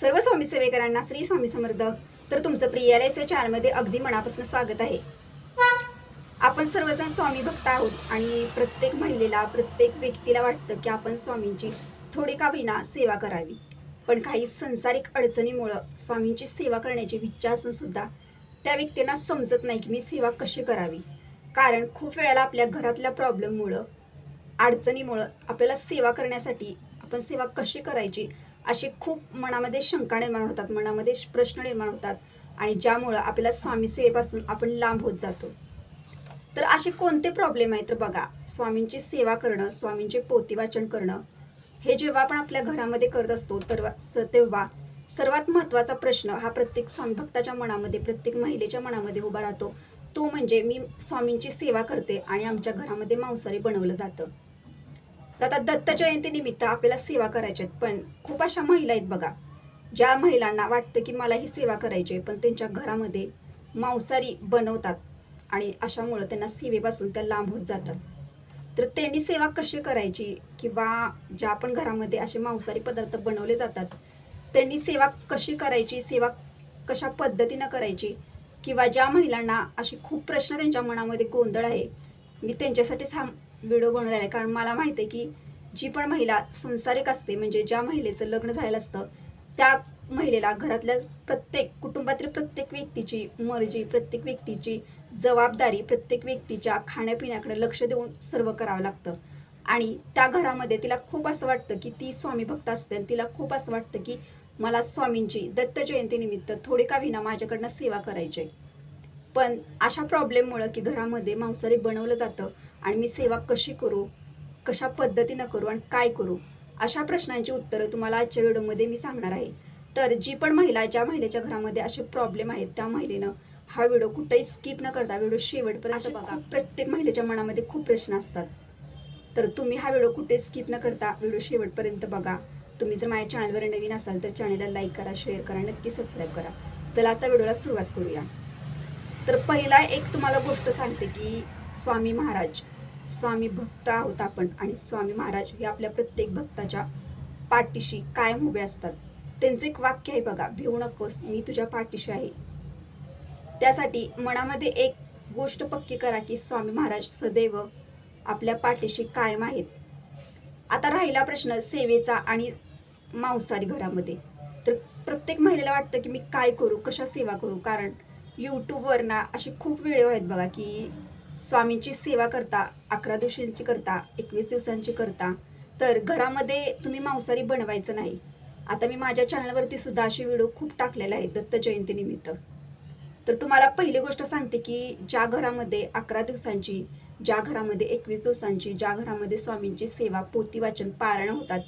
सर्व स्वामी सेवेकरांना श्री स्वामी समर्थ. तर तुमचं प्रिय या चॅनलमध्ये अगदी मनापासून स्वागत आहे. आपण सर्वजण स्वामी भक्त आहोत आणि प्रत्येक महिलेला प्रत्येक व्यक्तीला वाटतं की आपण स्वामींची थोडी का विना सेवा करावी. पण काही संसारिक अडचणीमुळं स्वामींची सेवा करण्याची इच्छा असून सुद्धा त्या व्यक्तींना समजत नाही की मी सेवा कशी करावी. कारण खूप वेळेला आपल्या घरातल्या प्रॉब्लेममुळं अडचणीमुळं आपल्याला सेवा करण्यासाठी आपण सेवा कशी करायची असे खूप मनामध्ये शंका निर्माण होतात मनामध्ये प्रश्न निर्माण होतात आणि ज्यामुळं आपल्याला स्वामी सेवेपासून आपण लांब होत जातो. तर असे कोणते प्रॉब्लेम आहेत? तर बघा स्वामींची सेवा करणं स्वामींचे पोतीवाचन करणं हे जेव्हा आपण आपल्या घरामध्ये करत असतो तर स- तेव्हा सर्वात महत्त्वाचा प्रश्न हा प्रत्येक स्वामी भक्ताच्या मनामध्ये प्रत्येक महिलेच्या मनामध्ये उभा राहतो. तो म्हणजे मी स्वामींची सेवा करते आणि आमच्या घरामध्ये मांसाहारी बनवलं जातं. तर आता दत्त जयंतीनिमित्त आपल्याला सेवा करायच्या आहेत. पण खूप अशा महिला आहेत बघा ज्या महिलांना वाटतं की मला ही सेवा करायची आहे पण त्यांच्या घरामध्ये मांसाहारी बनवतात आणि अशामुळं त्यांना सेवेपासून त्या लांब होत जातात. तर त्यांनी सेवा कशी करायची किंवा ज्या पण घरामध्ये असे मांसाहारी पदार्थ बनवले जातात त्यांनी सेवा कशी करायची सेवा कशा पद्धतीनं करायची किंवा ज्या महिलांना असे खूप प्रश्न त्यांच्या मनामध्ये गोंधळ आहे मी त्यांच्यासाठीच हा व्हिडिओ बनवलेला आहे कारण मला माहिती आहे की जी पण महिला संसारिक असते म्हणजे ज्या महिलेचं लग्न झालेलं असतं त्या महिलेला घरातल्या प्रत्येक कुटुंबातील प्रत्येक व्यक्तीची मर्जी प्रत्येक व्यक्तीची जबाबदारी प्रत्येक व्यक्तीच्या खाण्यापिण्याकडे लक्ष देऊन सर्व करावं लागतं आणि त्या घरामध्ये तिला खूप असं वाटतं की ती स्वामी भक्त असते आणि तिला खूप असं वाटतं की मला स्वामींची दत्त जयंतीनिमित्त थोडी का विना माझ्याकडनं सेवा करायची आहे. पण अशा प्रॉब्लेममुळं की घरामध्ये मांसाहारी बनवलं जातं आणि मी सेवा कशी करू कशा पद्धतीनं करू आणि काय करू अशा प्रश्नांची उत्तरं तुम्हाला आजच्या व्हिडिओमध्ये मी सांगणार आहे. तर जी पण महिला ज्या महिलेच्या घरामध्ये असे प्रॉब्लेम आहेत त्या महिलेनं हा व्हिडिओ कुठेही स्किप न करता व्हिडिओ शेवटपर्यंत बघा. प्रत्येक महिलेच्या मनामध्ये खूप प्रश्न असतात. तर तुम्ही हा व्हिडिओ कुठे स्किप न करता व्हिडिओ शेवटपर्यंत बघा. तुम्ही जर माझ्या चॅनलवर नवीन असाल तर चॅनलला लाईक करा शेअर करा नक्की सबस्क्राईब करा. चला आता व्हिडिओला सुरुवात करूया. तर पहिला एक तुम्हाला गोष्ट सांगते की स्वामी महाराज स्वामी भक्त आहोत आपण आणि स्वामी महाराज हे आपल्या प्रत्येक भक्ताच्या पाठीशी कायम उभे असतात. त्यांचं एक वाक्य आहे बघा भिवू नकोस मी तुझ्या पाठीशी आहे. त्यासाठी मनामध्ये एक गोष्ट पक्की करा की स्वामी महाराज सदैव आपल्या पाठीशी कायम आहेत. आता राहिला प्रश्न सेवेचा आणि मांसाहारी घरामध्ये. तर प्रत्येक महिलेला वाटतं की मी काय करू कशा सेवा करू? कारण यूट्यूबवर ना असे खूप व्हिडिओ आहेत बघा की स्वामींची सेवा करता अकरा दिवसांची करता एकवीस दिवसांची करता. तर घरामध्ये तुम्ही मांसाहारी बनवायचं नाही. आता मी माझ्या चॅनलवरती सुद्धा असे व्हिडिओ खूप टाकलेले आहेत दत्त जयंतीनिमित्त तर तुम्हाला पहिली गोष्ट सांगते की ज्या घरामध्ये अकरा दिवसांची ज्या घरामध्ये एकवीस दिवसांची ज्या घरामध्ये स्वामींची सेवा पोती वाचन पारायण होतात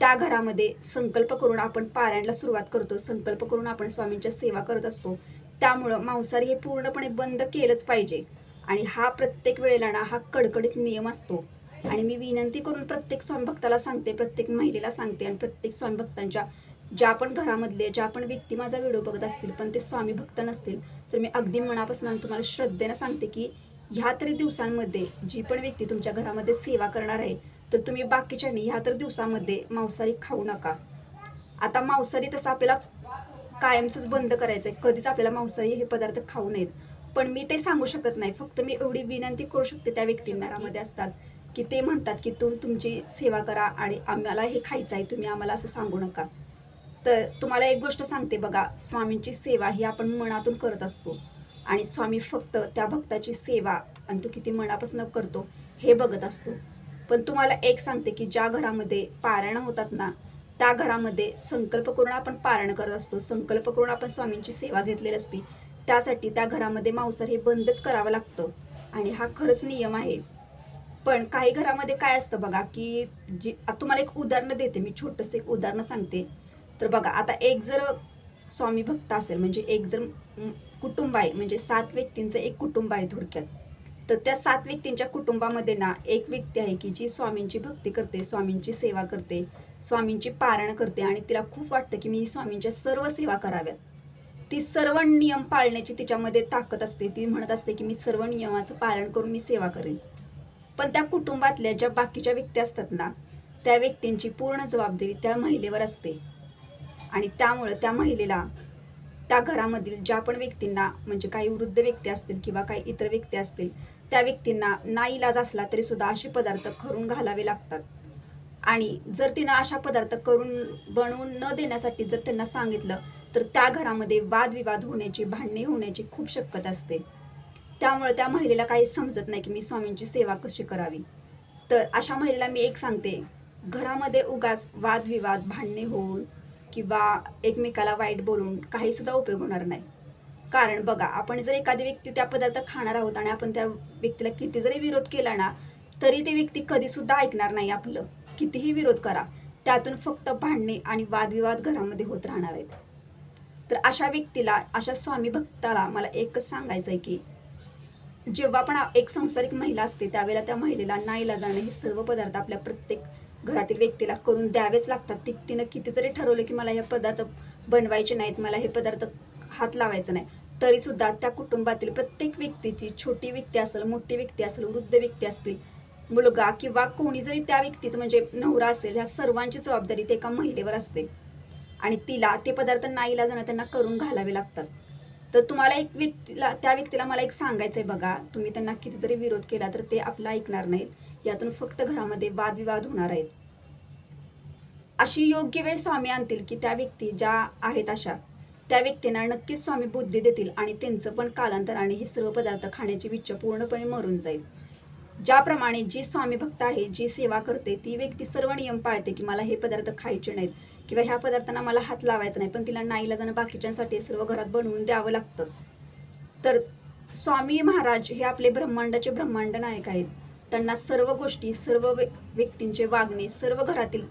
त्या घरामध्ये संकल्प करून आपण पारायणला सुरुवात करतो. संकल्प करून आपण स्वामींच्या सेवा करत असतो. त्यामुळं मांसाहारी हे पूर्णपणे बंद केलंच पाहिजे. आणि हा प्रत्येक वेळेला ना हा कडकडीत नियम असतो. आणि मी विनंती करून प्रत्येक स्वामी भक्ताला सांगते प्रत्येक महिलेला सांगते आणि प्रत्येक स्वयंभक्तांच्या ज्या पण घरामधले ज्या पण व्यक्ती माझा व्हिडिओ बघत असतील पण ते स्वामी भक्त नसतील तर मी अगदी मनापासून आणि तुम्हाला श्रद्धेनं सांगते की ह्या तरी दिवसांमध्ये जी पण व्यक्ती तुमच्या घरामध्ये सेवा करणार आहे तर तुम्ही बाकीच्यांनी ह्या तर दिवसामध्ये मांसाहारी खाऊ नका. आता मांसाहारी तसं आपल्याला कायमचंच बंद करायचं आहे कधीच आपल्याला मांसाहारी हे पदार्थ खाऊ नयेत. पण मी ते सांगू शकत नाही. फक्त मी एवढी विनंती करू शकते त्या व्यक्तींना घरामध्ये असतात की ते म्हणतात की तुम तुमची सेवा करा आणि आम्हाला हे खायचं आहे. तुम्ही आम्हाला असं सांगू नका. तर तुम्हाला एक गोष्ट सांगते बघा स्वामींची सेवा ही आपण मनातून करत असतो. आणि स्वामी फक्त त्या भक्ताची सेवा आणि तो किती मनापासून करतो हे बघत असतो. पण तुम्हाला एक सांगते की ज्या घरामध्ये पारायण होतात ना त्या घरामध्ये संकल्प करून आपण पारण करत असतो. संकल्प करून आपण स्वामींची सेवा घेतलेली असते. त्यासाठी त्या घरामध्ये मांसाहार हे बंदच करावं लागतं. आणि हा खरंच नियम आहे. पण काही घरामध्ये काय असतं बघा की जी आता तुम्हाला एक उदाहरणं देते मी छोटंसं एक उदाहरणं सांगते. तर बघा आता एक जर स्वामी भक्त असेल म्हणजे एक जर कुटुंब आहे म्हणजे सात व्यक्तींचं एक कुटुंब आहे थोडक्यात. तर त्या सात व्यक्तींच्या कुटुंबामध्ये ना एक व्यक्ती आहे की जी स्वामींची भक्ती करते स्वामींची सेवा करते स्वामींची पारायण करते आणि तिला खूप वाटतं की मी स्वामींच्या सर्व सेवा कराव्यात. ती सर्व नियम पाळण्याची तिच्यामध्ये ताकद असते. ती म्हणत असते की मी सर्व नियमाचं पालन करून मी सेवा करेन. पण त्या कुटुंबातल्या ज्या बाकीच्या व्यक्ती असतात ना त्या व्यक्तींची पूर्ण जबाबदारी त्या महिलेवर असते. आणि त्यामुळं त्या महिलेला त्या घरामधील ज्या पण व्यक्तींना म्हणजे काही वृद्ध व्यक्ती असतील किंवा काही इतर व्यक्ती असतील त्या व्यक्तींना नाईलाज असला तरी सुद्धा असे पदार्थ करून घालावे लागतात. आणि जर तिनं अशा पदार्थ करून बनवून न देण्यासाठी जर त्यांना सांगितलं तर त्या घरामध्ये वादविवाद होण्याची भांडणे होण्याची खूप शक्यता असते. त्यामुळे त्या महिलेला काही समजत नाही की मी स्वामींची सेवा कशी करावी. तर अशा महिलेला मी एक सांगते घरामध्ये उगाच वादविवाद भांडणे होऊन किंवा एकमेकाला वाईट बोलून काहीसुद्धा उपयोग होणार नाही. कारण बघा आपण जर एखादी व्यक्ती त्या पदार्थ खाणार आहोत आणि आपण त्या व्यक्तीला किती जरी विरोध केला ना तरी ती व्यक्ती कधीसुद्धा ऐकणार नाही आपलं. कितीही विरोध करा त्यातून फक्त भांडणे आणि वादविवाद घरामध्ये होत राहणार आहेत. तर अशा व्यक्तीला अशा स्वामी भक्ताला मला एकच सांगायचं आहे की जेव्हा पण एक संसारिक महिला असते त्यावेळेला त्या महिलेला नाईला जाणं हे सर्व पदार्थ आपल्या प्रत्येक घरातील व्यक्तीला करून द्यावेच लागतात. ती तिनं किती जरी ठरवलं की मला हे पदार्थ बनवायचे नाहीत मला हे पदार्थ हात लावायचं नाही. तरी सुद्धा त्या कुटुंबातील प्रत्येक व्यक्तीची छोटी व्यक्ती असेल मोठी व्यक्ती असेल वृद्ध व्यक्ती असतील मुलगा किंवा कोणी जरी त्या व्यक्तीचं म्हणजे नवरा असेल ह्या सर्वांची जबाबदारी ते एका महिलेवर असते. आणि तिला ते पदार्थ नाईला जाणं त्यांना करून घालावे लागतात. तर तुम्हाला एक व्यक्तीला त्या व्यक्तीला मला एक सांगायचं आहे बघा. तुम्ही त्यांना किती जरी विरोध केला तर ते आपलं ऐकणार नाहीत. यातून फक्त घरामध्ये वादविवाद होणार आहेत. अशी योग्य वेळ स्वामी आणतील की त्या व्यक्ती ज्या आहेत अशा त्या व्यक्तींना नक्कीच स्वामी बुद्धी देतील आणि त्यांचं पण कालांतराने हे सर्व पदार्थ खाण्याची इच्छा पूर्णपणे मरून जाईल. ज्याप्रमाणे जी स्वामी भक्त आहे जी सेवा करते ती व्यक्ती सर्व नियम पाळते की मला हे पदार्थ खायचे नाहीत किंवा ह्या पदार्थांना मला हात लावायचा नाही पण तिला नाईला जाणं बाकीच्यांसाठी सर्व घरात बनवून द्यावं लागतं. तर स्वामी महाराज हे आपले ब्रह्मांडाचे ब्रह्मांड नायक आहेत. त्यांना सर्व गोष्टी सर्व व्य- व्यक्तींचे वागणे सर्व घरातील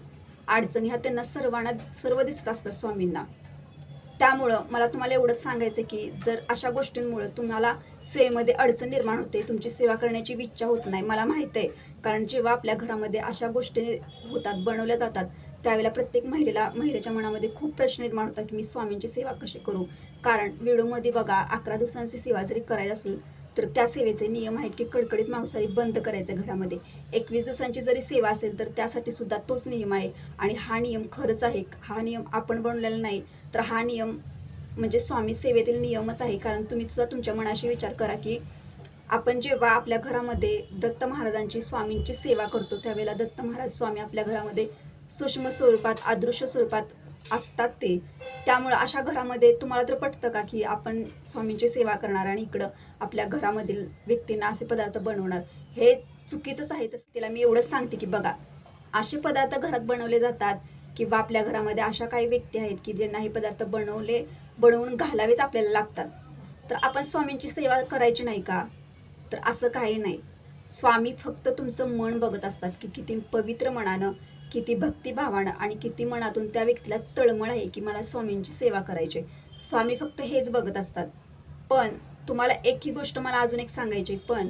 अडचणी ह्या त्यांना सर्वांना सर्व दिसत असतात स्वामींना. त्यामुळं मला तुम्हाला एवढंच सांगायचं की जर अशा गोष्टींमुळं तुम्हाला सेवेमध्ये अडचण निर्माण होते तुमची सेवा करण्याची इच्छा होत नाही मला माहीत आहे कारण जेव्हा आपल्या घरामध्ये अशा गोष्टी होतात बनवल्या जातात त्यावेळेला प्रत्येक महिलेला महिलेच्या मनामध्ये खूप प्रश्न निर्माण होतात की मी स्वामींची सेवा कशी करू? कारण व्हिडिओमध्ये बघा अकरा दिवसांची सेवा जरी करायची असेल तर त्या सेवेचे नियम आहेत की कडकडीत मांसाहारी बंद करायचं घरामध्ये. एकवीस दिवसांची जरी सेवा असेल तर त्यासाठी सुद्धा तोच नियम आहे. आणि हा नियम खरंच आहे. हा नियम आपण बनवलेला नाही तर हा नियम म्हणजे स्वामी सेवेतील नियमच आहे. कारण तुम्ही सुद्धा तुमच्या मनाशी विचार करा की आपण जेव्हा आपल्या घरामध्ये दत्त महाराजांची स्वामींची सेवा करतो त्यावेळेला दत्त महाराज स्वामी आपल्या घरामध्ये सूक्ष्म स्वरूपात अदृश्य स्वरूपात असतात ते. त्यामुळं अशा घरामध्ये तुम्हाला तर पटतं का की आपण स्वामींची सेवा करणार आणि इकडं आपल्या घरामधील व्यक्तींना असे पदार्थ बनवणार? हे चुकीचंच आहे तसं तिला मी एवढंच सांगते की बघा असे पदार्थ घरात बनवले जातात किंवा आपल्या घरामध्ये अशा काही व्यक्ती आहेत की ज्यांना हे पदार्थ बनवले बनवून घालावेच आपल्याला लागतात. तर आपण स्वामींची सेवा करायची नाही का? तर असं काही नाही. स्वामी फक्त तुमचं मन बघत असतात की किती पवित्र मनानं किती भक्तिभावानं आणि किती मनातून त्या व्यक्तीला तळमळ आहे की मला स्वामींची सेवा करायची आहे. स्वामी फक्त हेच बघत असतात. पण तुम्हाला एक ही गोष्ट मला अजून एक सांगायची पण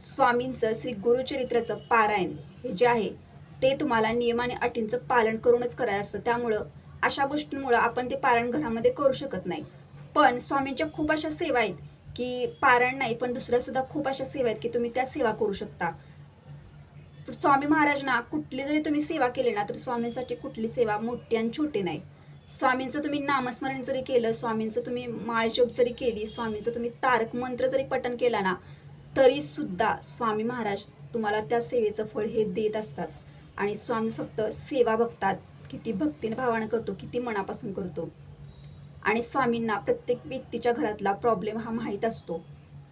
स्वामींचं श्री गुरुचरित्राचं पारायण हे जे आहे ते तुम्हाला नियम आणि अटींचं पालन करूनच करायचं असतं. त्यामुळं अशा गोष्टींमुळं आपण ते पारायण घरामध्ये करू शकत नाही. पण स्वामींच्या खूप अशा सेवा आहेत की पारायण नाही पण दुसऱ्यासुद्धा खूप अशा सेवा आहेत की तुम्ही त्या सेवा करू शकता. तर स्वामी महाराज ना कुठली जरी तुम्ही सेवा केली ना तर स्वामींसाठी कुठली सेवा मोठी आणि छोटी नाही. स्वामींचं तुम्ही नामस्मरण जरी केलं स्वामींचं तुम्ही माळजोप जरी केली स्वामींचं तुम्ही तारक मंत्र जरी पठण केला ना तरी सुद्धा स्वामी महाराज तुम्हाला त्या सेवेचं फळ हे देत असतात. आणि स्वामी फक्त सेवा बघतात किती भक्तीने भावानं करतो किती मनापासून करतो. आणि स्वामींना प्रत्येक व्यक्तीच्या घरातला प्रॉब्लेम हा माहीत असतो.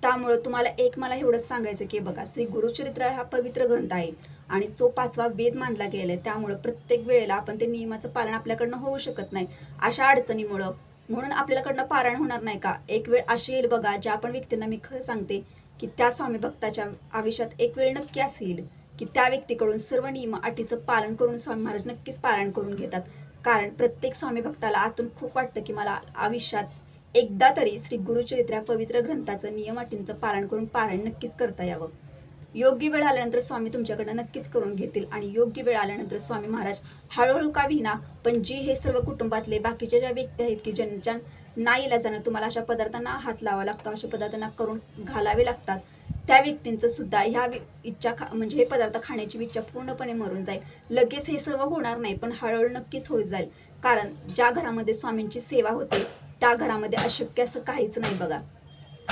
त्यामुळं तुम्हाला एक मला एवढंच सांगायचं की बघा श्री गुरुचरित्र हा पवित्र ग्रंथ आहे आणि तो पाचवा वेद मानला गेला आहे त्यामुळं प्रत्येक वेळेला आपण ते नियमाचं पालन आपल्याकडनं होऊ शकत नाही. अशा अडचणीमुळं म्हणून आपल्याकडनं पारायण होणार नाही का? एक वेळ अशी येईल बघा ज्या आपण व्यक्तींना मी खरं सांगते की त्या स्वामी भक्ताच्या आयुष्यात एक वेळ नक्की असेल की त्या व्यक्तीकडून सर्व नियम अटीचं पालन करून स्वामी महाराज नक्कीच पारायण करून घेतात. कारण प्रत्येक स्वामी भक्ताला आतून खूप वाटतं की मला आयुष्यात एकदा तरी श्री गुरुचरित्र या पवित्र ग्रंथाचं नियम अटींचं पालन करून पारायण नक्कीच करता यावं. योग्य वेळ आल्यानंतर स्वामी तुमच्याकडनं नक्कीच करून घेतील आणि योग्य वेळ आल्यानंतर स्वामी महाराज हळूहळू का विना पण जी हे सर्व कुटुंबातले बाकीच्या ज्या व्यक्ती आहेत की ज्यांच्या नाईला जाणं तुम्हाला अशा पदार्थांना हात लावा लागतो अशा पदार्थांना करून घालावे लागतात त्या व्यक्तींचं सुद्धा ह्या वि- इच्छा खा म्हणजे हे पदार्थ खाण्याची इच्छा पूर्णपणे मरून जाईल. लगेच हे सर्व होणार नाही पण हळूहळू नक्कीच होत जाईल. कारण ज्या घरामध्ये स्वामींची सेवा होते त्या घरामध्ये अशक्य असं काहीच नाही बघा.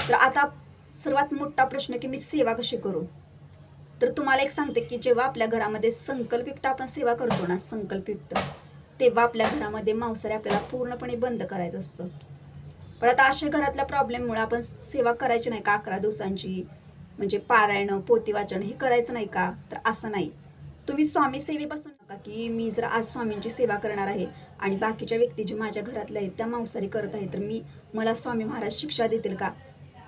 तर आता सर्वात मोठा प्रश्न की मी सेवा कशी करू? तर तुम्हाला एक सांगते की जेव्हा आपल्या घरामध्ये संकल्पयुक्त आपण सेवा करतो ना संकल्पयुक्त तेव्हा आपल्या घरामध्ये मांसाहारी आपल्याला पूर्णपणे बंद करायचं असतं. पण आता अशा घरातल्या प्रॉब्लेममुळे आपण सेवा करायची नाही का? अकरा दिवसांची म्हणजे पारायण पोती वाचन हे करायचं नाही का? तर असं नाही. तुम्ही स्वामी सेवेपासून का की मी जर आज स्वामींची सेवा करणार आहे आणि बाकीच्या व्यक्ती जे माझ्या घरातल्या आहेत त्या मांसाहारी करत आहेत तर मी मला स्वामी महाराज शिक्षा देतील का?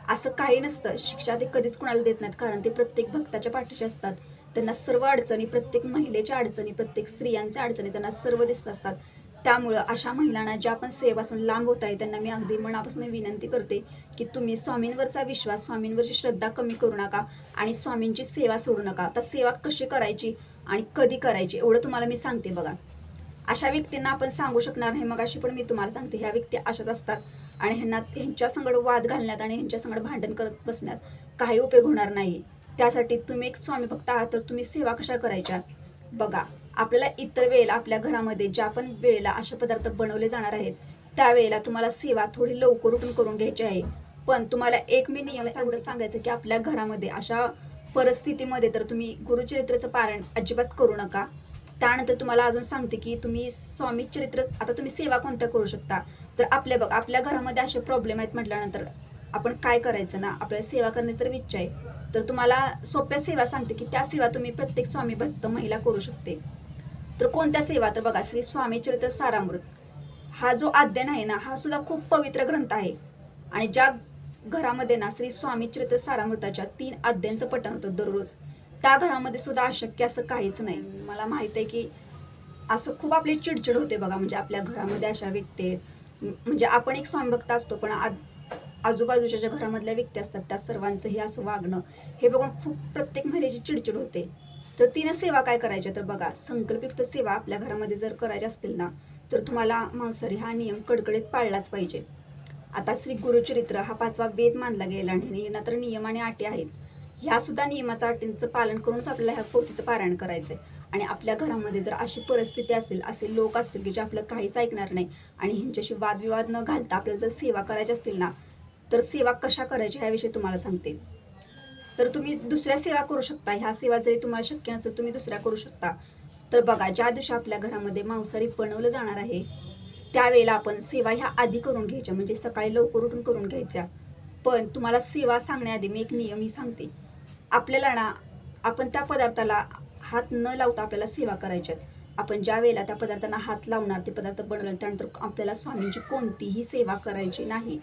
असं काही नसतं. शिक्षा ते कधीच कुणाला देत नाहीत कारण ते प्रत्येक भक्ताच्या पाठीशी असतात. त्यांना सर्व अडचणी प्रत्येक महिलेच्या अडचणी प्रत्येक स्त्रियांच्या अडचणी त्यांना सर्व दिसत असतात. त्यामुळं अशा महिलांना ज्या आपण सेवेपासून लांब होत आहे त्यांना मी अगदी मनापासून विनंती करते की तुम्ही स्वामींवरचा विश्वास स्वामींवरची श्रद्धा कमी करू नका आणि स्वामींची सेवा सोडू नका. आता सेवा कशी करायची? आणि कधी करायची एवढं तुम्हाला मी सांगते बघा. अशा व्यक्तींना आपण सांगू शकणार नाही मग अशी पण मी तुम्हाला सांगते ह्या व्यक्ती अशाच असतात आणि ह्यांना ह्यांच्या संगड वाद घालण्यात आणि ह्यांच्या संगड भांडण करत बसण्यात काही उपयोग होणार नाही. त्यासाठी तुम्ही एक स्वामी भक्त आहात तर तुम्ही सेवा कशा करायच्या? बघा आपल्याला इतर वेळेला आपल्या घरामध्ये ज्या पण वेळेला असे पदार्थ बनवले जाणार आहेत त्यावेळेला तुम्हाला सेवा थोडी लवकर उठून करून घ्यायची आहे. पण तुम्हाला एक मी नियम एवढं सांगायचं की आपल्या घरामध्ये अशा परिस्थितीमध्ये तर तुम्ही गुरुचरित्राचं पारायण अजिबात करू नका. त्यानंतर तुम्हाला अजून सांगते की तुम्ही स्वामी चरित्र आता तुम्ही सेवा कोणत्या करू शकता? जर आपल्या बघ आपल्या घरामध्ये असे प्रॉब्लेम आहेत म्हटल्यानंतर आपण काय करायचं ना? आपल्याला सेवा करण्याची तर इच्छा आहे. तर तुम्हाला सोप्या सेवा सांगते की त्या सेवा तुम्ही प्रत्येक स्वामी भक्त महिला करू शकते. तर कोणत्या सेवा? तर बघा श्री स्वामी चरित्र सारामृत. हा जो अध्ययन आहे ना हा सुद्धा खूप पवित्र ग्रंथ आहे. आणि ज्या घरामध्ये ना श्री स्वामी चरित्र सारामृताच्या तीन अध्यायांचं पठण होतं दररोज. त्या घरामध्ये सुद्धा अशक्य असं काहीच नाही. मला माहीत आहे की असं खूप आपली चिडचिड होते बघा म्हणजे आपल्या घरामध्ये अशा व्यक्ती आहेत. म्हणजे आपण एक स्वामीभक्त असतो पण आ आजूबाजूच्या ज्या घरामधल्या व्यक्ती असतात त्या सर्वांचं हे असं वागणं हे बघून खूप प्रत्येक महिलेची चिडचिड होते. तर तिनं सेवा काय करायच्या? तर बघा संकल्पयुक्त सेवा आपल्या घरामध्ये जर करायच्या असतील ना तर तुम्हाला मांसाहारी हा नियम कडकडीत पाळलाच पाहिजे. आता श्री गुरुचरित्र हा पाचवा वेद मानला गेला आणि नंतर नियम आणि अटी आहेत. ह्या सुद्धा नियमाचं अटींचं पालन करूनच आपल्याला ह्या पोथीचं पारायण करायचं आहे आणि आपल्या घरामध्ये जर अशी परिस्थिती असेल असे लोक असतील की जे आपलं काहीच ऐकणार नाही आणि ह्यांच्याशी वादविवाद न घालता आपल्याला जर सेवा करायची असतील ना तर सेवा कशा करायची ह्याविषयी तुम्हाला सांगते. तर तुम्ही दुसऱ्या सेवा करू शकता. ह्या सेवा जरी तुम्हाला शक्य नसेल तुम्ही दुसऱ्या करू शकता. तर बघा ज्या दिवशी आपल्या घरामध्ये मांसाहारी बनवलं जाणार आहे त्यावेळेला आपण सेवा ह्या आधी करून घ्यायच्या म्हणजे सकाळी लवकर उठून करून घ्यायच्या. पण तुम्हाला सेवा सांगण्याआधी मी एक नियम ही सांगते. आपल्याला ना आपण त्या पदार्थाला हात न लावता आपल्याला सेवा करायच्यात. आपण ज्या वेळेला त्या पदार्थांना हात लावणार ते पदार्थ बनवले त्यानंतर आपल्याला स्वामींची कोणतीही सेवा करायची नाही.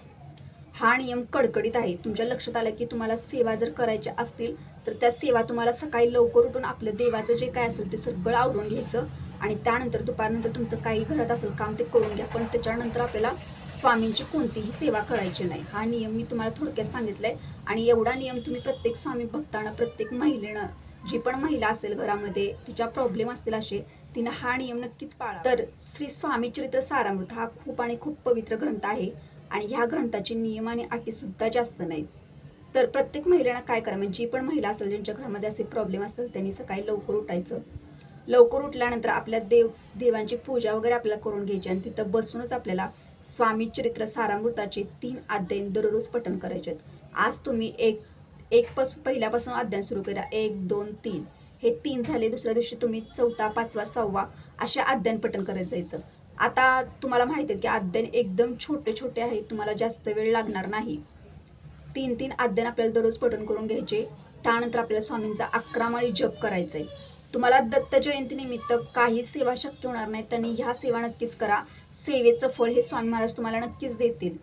हा नियम कडकडीत आहे. तुमच्या लक्षात आलं की तुम्हाला सेवा जर करायच्या असतील तर त्या सेवा तुम्हाला सकाळी लवकर उठून आपलं देवाचं जे काय असेल ते सगळं आवरून घ्यायचं. आणि त्यानंतर दुपारनंतर तुमचं काही घरात असेल काम ते करून घ्या पण त्याच्यानंतर आपल्याला स्वामींची कोणतीही सेवा करायची नाही. हा नियम मी तुम्हाला थोडक्यात सांगितला आहे आणि एवढा नियम तुम्ही प्रत्येक स्वामी भक्तांना प्रत्येक महिलेनं जी पण महिला असेल घरामध्ये तिच्या प्रॉब्लेम असतील असे तिनं हा नियम नक्कीच पाळा तर श्री स्वामी चरित्र सारामृत हा खूप आणि खूप पवित्र ग्रंथ आहे आणि ह्या ग्रंथाचे नियम आणि अटीसुद्धा जास्त नाहीत. तर प्रत्येक महिलेनं काय करा म्हणजे जी पण महिला असेल ज्यांच्या घरामध्ये असे प्रॉब्लेम असतील त्यांनी सकाळी लवकर उठायचं लवकर उठल्यानंतर आपल्या देव देवांची पूजा वगैरे आपल्याला करून घ्यायची आणि तिथं बसूनच आपल्याला स्वामी चरित्र सारामृताचे तीन अध्याय दररोज पठण करायचे आहेत. आज तुम्ही एक एक पासून पहिल्यापासून अध्ययन सुरू करा. एक दोन तीन. हे तीन झाले दुसऱ्या दिवशी तुम्ही चौथा पाचवा सहावा अशा अध्ययन पठण करत जायचं. आता तुम्हाला माहिती आहे की अध्ययन एकदम छोटे छोटे आहेत तुम्हाला जास्त वेळ लागणार नाही. तीन तीन अध्ययन आपल्याला दररोज पठण करून घ्यायचे. त्यानंतर आपल्याला स्वामींचा अकरा माळी जप करायचा आहे तुम्हाला दत्त जयंतीनिमित्त काही सेवा शक्य होणार नाही त्यांनी ह्या सेवा नक्कीच करा. सेवेचं फळ हे स्वामी महाराज तुम्हाला नक्कीच देतील.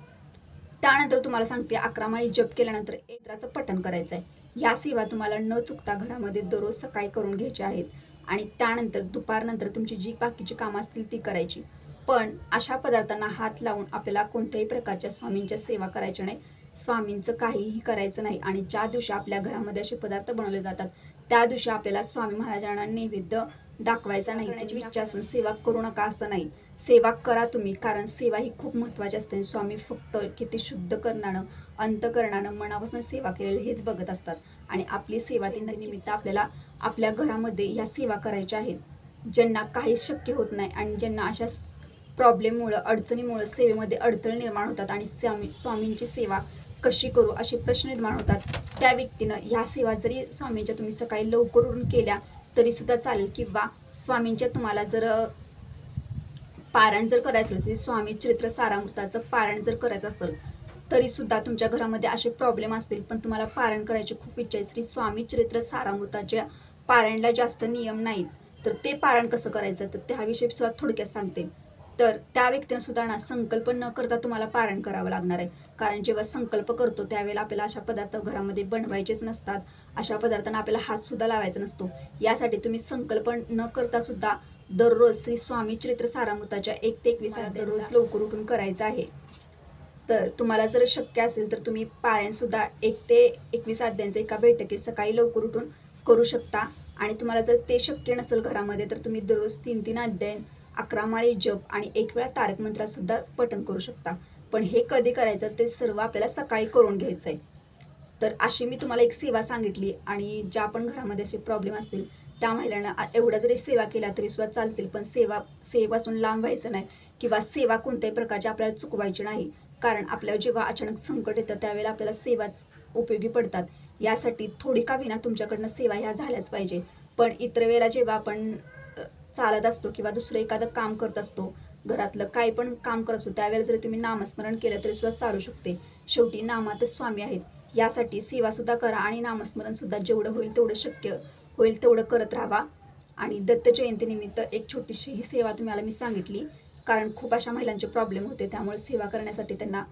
त्यानंतर तुम्हाला सांगते अकरा माळी जप केल्यानंतर एकराचं पठण करायचं आहे या सेवा तुम्हाला न चुकता घरामध्ये दररोज सकाळी करून घ्यायच्या आहेत. आणि त्यानंतर दुपारनंतर तुमची जी बाकीची कामं असतील ती करायची. पण अशा पदार्थांना हात लावून आपल्याला कोणत्याही प्रकारच्या स्वामींच्या सेवा करायच्या नाही स्वामींचं काहीही करायचं नाही. आणि ज्या दिवशी आपल्या घरामध्ये असे पदार्थ बनवले जातात त्या दिवशी आपल्याला स्वामी महाराजांना नैवेद्य दाखवायचा नाही. त्याची इच्छा असून सेवा करू नका असं नाही. सेवा करा तुम्ही कारण सेवा ही खूप महत्त्वाची असते. स्वामी फक्त किती शुद्ध करणानं अंत करणानं मनापासून सेवा केलेली हेच बघत असतात. आणि आपली सेवा ती निमित्त आपल्याला आपल्या घरामध्ये ह्या सेवा करायच्या आहेत. ज्यांना काहीच शक्य होत नाही आणि ज्यांना अशा प्रॉब्लेममुळं अडचणीमुळं सेवेमध्ये अडथळे निर्माण होतात आणि स्वामी स्वामींची सेवा कशी करू असे प्रश्न निर्माण होतात. त्या व्यक्तीनं ह्या सेवा जरी स्वामींच्या तुम्ही सकाळी लवकर उठून केल्या तरीसुद्धा चालेल. किंवा स्वामींच्या तुम्हाला जर पारण पारायण जर करायचं असेल स्वामी चरित्र सारामृताचं पारायण जर करायचं असेल तरी सुद्धा तुमच्या घरामध्ये असे प्रॉब्लेम असतील. पण तुम्हाला पारायण करायची खूप इच्छा आहे. श्री स्वामी चरित्र सारामृताच्या पारायणला जास्त नियम नाहीत. तर ते पारायण कसं करायचं? तर त्याविषयी सुद्धा थोडक्यात सांगते. तर त्या व्यक्तीनं सुद्धा ना संकल्प न करता तुम्हाला पारायण करावं लागणार आहे. कारण जेव्हा संकल्प करतो त्यावेळेला आपल्याला अशा पदार्थ घरामध्ये बनवायचेच नसतात. अशा पदार्थांना आपल्याला हात सुद्धा लावायचा नसतो. यासाठी तुम्ही संकल्प न करता सुद्धा दररोज श्री स्वामी चरित्र सारामृताच्या एक ते एकवीस दररोज लवकर उठून करायचं आहे. तर तुम्हाला जर शक्य असेल तर तुम्ही पारायण सुद्धा एक ते एकवीस अध्यायांचं एका बैठकीत सकाळी लवकर उठून करू शकता. आणि तुम्हाला जर ते शक्य नसेल घरामध्ये तर तुम्ही दररोज तीन तीन अध्याय अकरा माळी जप आणि एक वेळा तारक मंत्रासुद्धा पठण करू शकता. पण हे कधी करायचं ते सर्व आपल्याला सकाळी करून घ्यायचं आहे तर अशी मी तुम्हाला एक सेवा सांगितली आणि ज्या पण घरामध्ये असे प्रॉब्लेम असतील त्या महिलांना एवढा जरी सेवा केला तरी सुद्धा चालतील पण सेवा सेवेपासून लांब व्हायचं नाही किंवा सेवा कोणत्याही प्रकारची आपल्याला चुकवायची नाही. कारण आपल्याला जेव्हा अचानक संकट येतं त्यावेळेला आपल्याला सेवाच उपयोगी पडतात. यासाठी थोडी का विना तुमच्याकडनं सेवा ह्या झाल्याच पाहिजे. पण इतर वेळेला जेव्हा आपण चालत असतो किंवा दुसरं एखादं काम करत असतो घरातलं काही पण काम करत असतो त्यावेळेला जरी तुम्ही नामस्मरण केलं तरी सुद्धा चालू शकते. शेवटी नामातच स्वामी आहेत. यासाठी सेवासुद्धा करा आणि नामस्मरणसुद्धा जेवढं होईल तेवढं शक्य होईल तेवढं करत राहा. आणि दत्त जयंतीनिमित्त एक छोटीशी ही सेवा तुम्हाला मी सांगितली. कारण खूप अशा महिलांचे प्रॉब्लेम होते त्यामुळे सेवा करण्यासाठी त्यांना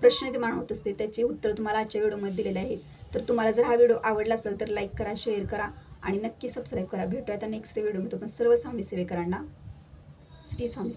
प्रश्न निर्माण होत असते. त्याची उत्तर तुम्हाला आजच्या व्हिडिओमध्ये दिलेले आहेत. तर तुम्हाला जर हा व्हिडिओ आवडला असेल तर लाईक करा शेअर करा. आणि नक्की सबस्क्राईब करा. भेटूया आता नेक्स्ट व्हिडिओमध्ये पण सर्व स्वामी सेवेकरांना. श्री स्वामी